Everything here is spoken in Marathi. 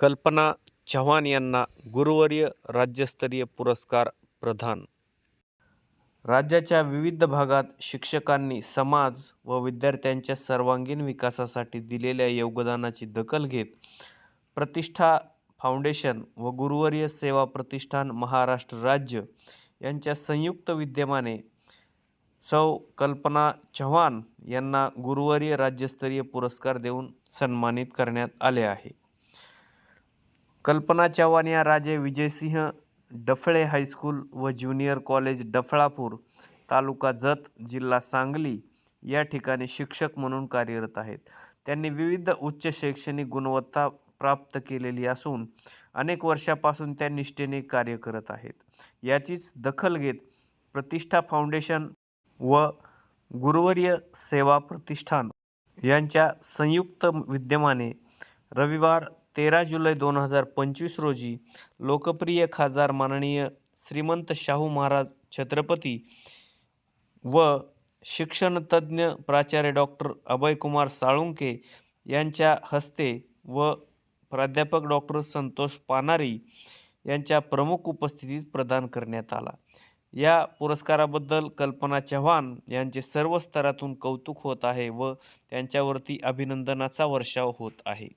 कल्पना चव्हाण यांना गुरुवर्य राज्यस्तरीय पुरस्कार प्रदान. राज्याच्या विविध भागात शिक्षकांनी समाज व विद्यार्थ्यांच्या सर्वांगीण विकासासाठी दिलेल्या योगदानाची दखल घेत प्रतिष्ठा फाउंडेशन व गुरुवर्य सेवा प्रतिष्ठान महाराष्ट्र राज्य यांच्या संयुक्त विद्यमाने सौ कल्पना चव्हाण यांना गुरुवर्य राज्यस्तरीय पुरस्कार देऊन सन्मानित करण्यात आले आहे. कल्पना चव्हाण या राजे विजयसिंह डफळे हायस्कूल व ज्युनियर कॉलेज डफळापूर तालुका जत जिल्हा सांगली या ठिकाणी शिक्षक म्हणून कार्यरत आहेत. त्यांनी विविध उच्च शैक्षणिक गुणवत्ता प्राप्त केलेली असून अनेक वर्षापासून त्या निष्ठेने कार्य करत आहेत. याचीच दखल घेत प्रतिष्ठा फाउंडेशन व गुरुवर्य सेवा प्रतिष्ठान यांच्या संयुक्त विद्यमाने रविवार तेरा जुलै दोन हजार पंचवीस रोजी लोकप्रिय खासदार माननीय श्रीमंत शाहू महाराज छत्रपती व शिक्षणतज्ज्ञ प्राचार्य डॉक्टर अभयकुमार साळुंके यांच्या हस्ते व प्राध्यापक डॉक्टर संतोष पानारी यांच्या प्रमुख उपस्थितीत प्रदान करण्यात आला. या पुरस्काराबद्दल कल्पना चव्हाण यांचे सर्व स्तरातून कौतुक होत आहे व त्यांच्यावरती अभिनंदनाचा वर्षाव होत आहे.